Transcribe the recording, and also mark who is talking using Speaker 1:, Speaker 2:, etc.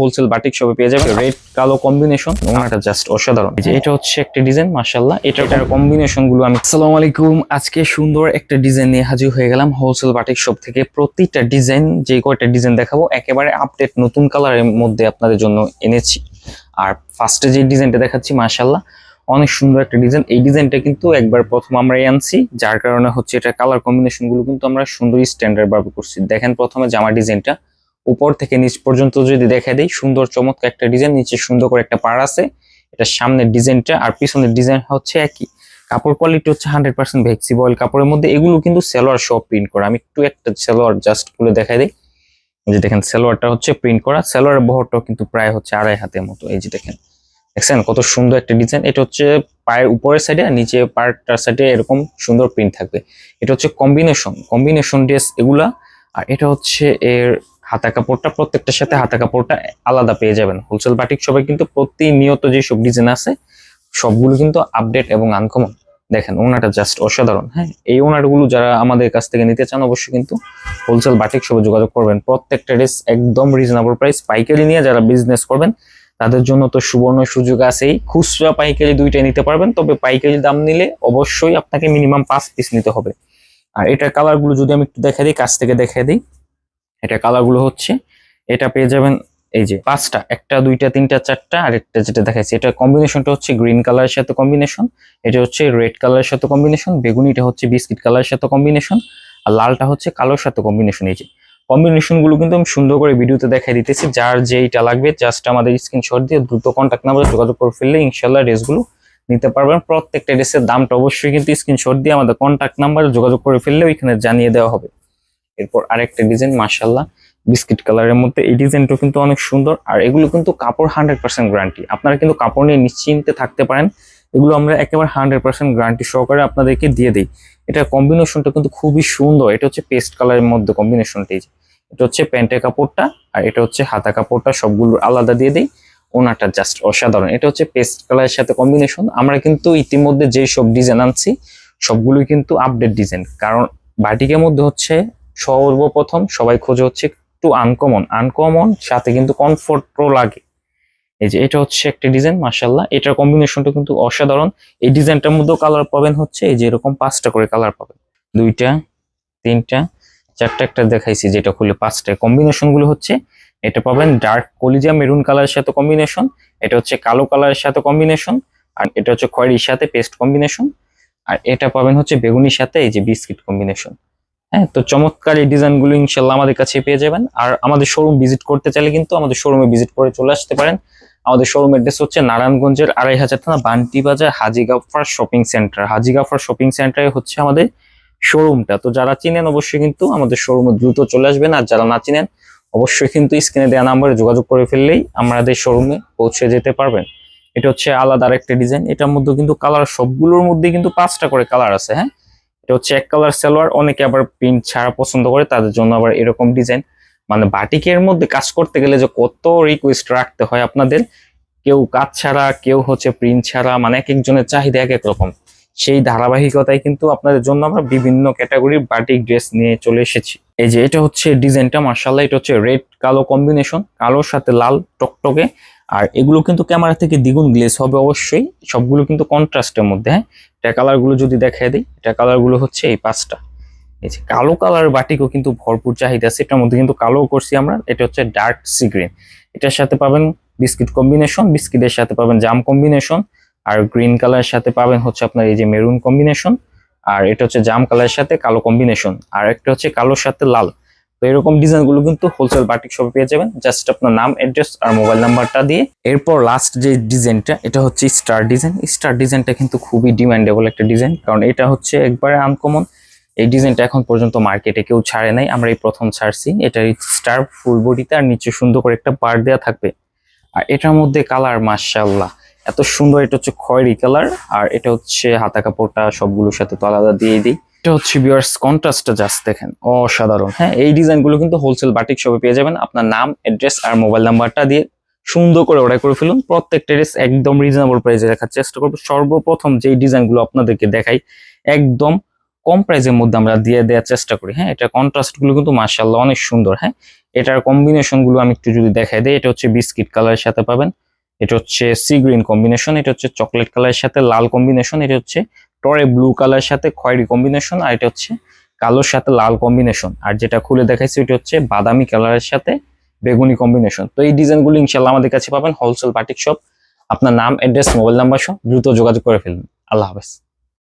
Speaker 1: Wholesale batik শপে পেয়ে যাবেন। রেড কালো কম্বিনেশন ওনাটা জাস্ট অসাধারণ। যে এটা হচ্ছে একটা ডিজাইন মাশাআল্লাহ। এটা এটার কম্বিনেশনগুলো আমি আসসালামু আলাইকুম। আজকে সুন্দর একটা ডিজাইন নিয়ে হাজির হয়ে গেলাম হোলসেল বাটিক শপ থেকে। প্রতিটা ডিজাইন যে কয়টা ডিজাইন দেখাবো, একেবারে আপডেট নতুন কালারের মধ্যে আপনাদের জন্য এনেছি। আর ফার্স্টে যে ডিজাইনটা দেখাচ্ছি, মাশাআল্লাহ, অনেক সুন্দর একটা ডিজাইন এই ডিজাইনটা কিন্তু একবার প্রথম আমরা আনছি, যার কারণে হচ্ছে এটা কালার কম্বিনেশনগুলো কিন্তু আমরা সুন্দর স্ট্যান্ডার্ড ভাবে করছি। দেখেন প্রথমে জামা ডিজাইনটা উপর থেকে নিচ পর্যন্ত যদি দেখা দেই, সুন্দর চমৎকার একটা ডিজাইন নিচে সুন্দর করে একটা পাড় আছে। এটা সামনের ডিজাইনটা আর পিছনের ডিজাইন হচ্ছে একই। কাপড় কোয়ালিটি হচ্ছে হান্ড্রেড পার্সেন্ট ভেক্সি ভেক্সিবল কাপড়ের মধ্যে। এগুলো কিন্তু সেলোয়ার সব প্রিন্ট করা। আমি একটু একটা সেলোয়ার জাস্ট খুলে দেখাই দিই। যে দেখেন, সেলোয়ারটা হচ্ছে প্রিন্ট করা। সেলোয়ারের বহরটাও কিন্তু প্রায় হচ্ছে আড়াই হাতের মতো। এই যে দেখেন, দেখছেন কত সুন্দর একটা ডিজাইন এটা হচ্ছে পায়ের উপরের সাইডে আর নিচে পায়েরটার সাইডে এরকম সুন্দর প্রিন্ট থাকবে। এটা হচ্ছে কম্বিনেশন কম্বিনেশন ড্রেস এগুলা। আর এটা হচ্ছে এর হাতা কাপড়টা প্রত্যেকটার সাথে হাতা কাপড়টা আলাদা পেয়ে যাবেন। হোলসেল বাটিক সবাই কিন্তু প্রতিনিয়ত যে সব ডিজাইন আছে, সবগুলো কিন্তু আপডেট এবং আনকমন দেখেন, ওনাটা জাস্ট অসাধারণ। হ্যাঁ এই ওনারগুলো যারা আমাদের কাছ থেকে নিতে চান, অবশ্যই কিন্তু হোলসেল বাটিক সবে যোগাযোগ করবেন। প্রত্যেকটা ড্রেস একদম রিজনেবল প্রাইস পাইকারি নিয়ে যারা বিজনেস করবেন, তাদের জন্য তো সুবর্ণ সুযোগ আছেই। খুচরা পাইকারি দুইটাই নিতে পারবেন, তবে পাইকারি দাম নিলে অবশ্যই আপনাকে মিনিমাম পাঁচ পিস নিতে হবে। আর এটার কালারগুলো যদি আমি একটু দেখা দিই, কাছ থেকে দেখা দিই। এটা কালারগুলো হচ্ছে। এটা পেয়ে যাবেন এই যে পাঁচটা, একটা, দুইটা, তিনটা, চারটা আর একটা যেটা দেখাচ্ছি এটা কম্বিনেশনটা হচ্ছে গ্রিন কালারের সাথে কম্বিনেশন এটা হচ্ছে রেড কালারের সাথে কম্বিনেশন বেগুনিটা হচ্ছে বিস্কিট কালারের সাথে কম্বিনেশন আর লালটা হচ্ছে কালোর সাথে কম্বিনেশন এই যে কম্বিনেশনগুলো কিন্তু আমি সুন্দর করে ভিডিওতে দেখাই দিতেছি, যার যেইটা লাগবে জাস্ট আমাদের স্ক্রিনশট দিয়ে দ্রুত কন্ট্যাক্ট নাম্বারে যোগাযোগ করে ফেললে ইনশাল্লাহ ড্রেসগুলো নিতে পারবেন। প্রত্যেকটা ড্রেসের দামটা অবশ্যই কিন্তু স্ক্রিনশট দিয়ে আমাদের কন্ট্যাক্ট নাম্বারে যোগাযোগ করে ফেললে ওইখানে জানিয়ে দেওয়া হবে। এরপর আরেকটা ডিজাইন মার্শাল্লাহ বিস্কিট কালারের মধ্যে। এই ডিজাইনটাও কিন্তু অনেক সুন্দর। আর এগুলো কিন্তু কাপড় হান্ড্রেড পার্সেন্ট গ্যারান্টি আপনারা কিন্তু কাপড় নিয়ে নিশ্চিন্তে থাকতে পারেন। এগুলো আমরা একেবারে হান্ড্রেড পার্সেন্ট গ্যারান্টি সহকারে আপনাদেরকে দিয়ে দিই। এটা কম্বিনেশনটা কিন্তু খুবই সুন্দর। এটা হচ্ছে পেস্ট কালারের মধ্যে কম্বিনেশনটা এই এটা হচ্ছে প্যান্টের কাপড়টা আর এটা হচ্ছে হাতা কাপড়টা সবগুলো আলাদা দিয়ে দিই। ওনাটা জাস্ট অসাধারণ। এটা হচ্ছে পেস্ট কালারের সাথে কম্বিনেশন আমরা কিন্তু ইতিমধ্যে যে সব ডিজাইন আনছি, সবগুলোই কিন্তু আপডেট ডিজাইন কারণ বাটিকের মধ্যে হচ্ছে সর্বপ্রথম সবাই খোঁজে হচ্ছে একটু আনকমন আনকমন সাথে কিন্তু কমফোর্টও লাগে। এই যে এটা হচ্ছে একটা ডিজাইন মার্শাল্লাহ এটার কম্বিনেশনটা কিন্তু অসাধারণ। এই ডিজাইনটার মধ্যেও কালার পাবেন হচ্ছে এই যে এরকম পাঁচটা করে কালার পাবেন। দুইটা, তিনটা, চারটা একটা দেখাইছি যেটা খুলে পাঁচটা কম্বিনেশনগুলো হচ্ছে এটা পাবেন ডার্ক কলিজা মেরুন কালারের সাথে কম্বিনেশন এটা হচ্ছে কালো কালারের সাথে কম্বিনেশন আর এটা হচ্ছে খয়েরির সাথে পেস্ট কম্বিনেশন আর এটা পাবেন হচ্ছে বেগুনির সাথে এই যে বিস্কিট কম্বিনেশন হ্যাঁ তো চমৎকার এই ডিজাইনগুলো ইনশাল্লাহ আমাদের কাছে পেয়ে যাবেন। আর আমাদের শোরুম ভিজিট করতে চাইলে কিন্তু আমাদের শোরুমে ভিজিট করে চলে আসতে পারেন। আমাদের শোরুম অ্যাড্রেস হচ্ছে নারায়ণগঞ্জের আড়াই হাজার থানা Banti Bazar Haji Gafar shopping centre Haji Gafar shopping সেন্টারে হচ্ছে আমাদের শোরুমটা তো যারা চিনেন অবশ্যই কিন্তু আমাদের শোরুমে দ্রুত চলে আসবেন। আর যারা না চিনেন, অবশ্যই কিন্তু স্ক্রিনে দেওয়া নাম্বারে যোগাযোগ করে ফেললেই আমাদের শোরুমে পৌঁছে যেতে পারবেন। এটা হচ্ছে আলাদা আরেকটা ডিজাইন এটার মধ্যে কিন্তু কালার সবগুলোর মধ্যে কিন্তু পাঁচটা করে কালার আছে হ্যাঁ? এটা হচ্ছে এক কালার সালোয়ার। অনেকে আবার প্রিন্ট ছাড়া পছন্দ করে, তাদের জন্য আবার এরকম ডিজাইন মানে বাটিকের মধ্যে কাজ করতে গেলে যে কত রিকোয়েস্ট রাখতে হয় আপনাদের, কেউ কাজ ছাড়া, কেউ হচ্ছে প্রিন্ট ছাড়া মানে এক একজনের চাহিদা এক এক রকম। সেই ধারাবাহিকতায় কিন্তু আপনাদের জন্য আমরা বিভিন্ন ক্যাটাগরির বাটিক ড্রেস নিয়ে চলে এসেছি। এই যে এটা হচ্ছে ডিজাইনটা মার্শাল্লাহ এটা হচ্ছে রেড কালো কম্বিনেশন, কালোর সাথে লাল টকটকে। আর এগুলো কিন্তু ক্যামেরা থেকে দ্বিগুণ গ্লেস হবে অবশ্যই, সবগুলো কিন্তু কন্ট্রাস্টের মধ্যে হ্যাঁ? এটা কালারগুলো যদি দেখায় দিই, এটা কালারগুলো হচ্ছে এই পাঁচটা। এই যে কালো কালার বাটিকও কিন্তু ভরপুর চাহিদা আছে, এটার মধ্যে কিন্তু কালো করছি আমরা, এটা হচ্ছে ডার্ক সি গ্রিন। এটার সাথে পাবেন বিস্কিট কম্বিনেশন, বিস্কিটের সাথে পাবেন জাম কম্বিনেশন, আর গ্রিন কালারের সাথে পাবেন হচ্ছে আপনার এই যে মেরুন কম্বিনেশন। আর এটা হচ্ছে জাম কালারের সাথে কালো কম্বিনেশন আর একটা হচ্ছে কালোর সাথে লাল। তো এরকম ডিজাইনগুলো কিন্তু হোলসেল বাটিক শপে পেয়ে যাবেন। জাস্ট আপনার নাম অ্যাড্রেস আর মোবাইল নাম্বারটা দিয়ে। এরপর লাস্ট যে ডিজাইনটা এটা হচ্ছে স্টার ডিজাইন স্টার ডিজাইনটা কিন্তু খুবই ডিমান্ডেবল একটা ডিজাইন কারণ এটা হচ্ছে একবারে আনকমন এই ডিজাইনটা এখন পর্যন্ত মার্কেটে কেউ ছাড়ে নাই। আমরা এই প্রথম ছাড়ছি। এটা স্টার ফুল বডিতে আর নিচে সুন্দর করে একটা বার দেওয়া থাকবে। আর এটার মধ্যে কালার মার্শাল্লাহ এত সুন্দর, এটা হচ্ছে খয়েরি কালার, আর এটা হচ্ছে হাতা কাপড়টা সবগুলোর সাথে তো আলাদা দিয়ে দিই। এটা হচ্ছে বিয়ার্স কন্ট্রাস্টটা জাস্ট দেখেন, অসাধারণ। হ্যাঁ এই ডিজাইনগুলো কিন্তু হোলসেল বাটিক শপে পেয়ে যাবেন। আপনার নাম অ্যাড্রেস আর মোবাইল নাম্বারটা দিয়ে সুন্দর করে অর্ডার করে ফেলুন। প্রত্যেকটা ড্রেস একদম রিজনেবল প্রাইসে রাখার চেষ্টা করব। সর্বপ্রথম যেই ডিজাইনগুলো আপনাদেরকে দেখাই, একদম কম প্রাইসের মধ্যে আমরা দিয়ে দেওয়ার চেষ্টা করি। হ্যাঁ এটা কন্ট্রাস্টগুলো কিন্তু মার্শাল্লাহ অনেক সুন্দর। হ্যাঁ এটার কম্বিনেশনগুলো আমি একটু যদি দেখাই দিই, এটা হচ্ছে বিস্কিট কালারের সাথে পাবেন। এটা হচ্ছে সি গ্রিন কম্বিনেশন এটা হচ্ছে চকলেট কালারের সাথে লাল কম্বিনেশন এটা হচ্ছে টরে ব্লু কালারের সাথে খয়েরি কম্বিনেশন আর এটা হচ্ছে কালোর সাথে লাল কম্বিনেশন আর যেটা খুলে দেখাইছি, এটা হচ্ছে বাদামি কালারের সাথে বেগুনি কম্বিনেশন তো এই ডিজাইনগুলো ইনশাল্লাহ আমাদের কাছে পাবেন। হোলসেল বাটিক শপ আপনার নাম অ্যাড্রেস মোবাইল নাম্বার সহ দ্রুত যোগাযোগ করে ফেলুন। আল্লাহ হাফেজ।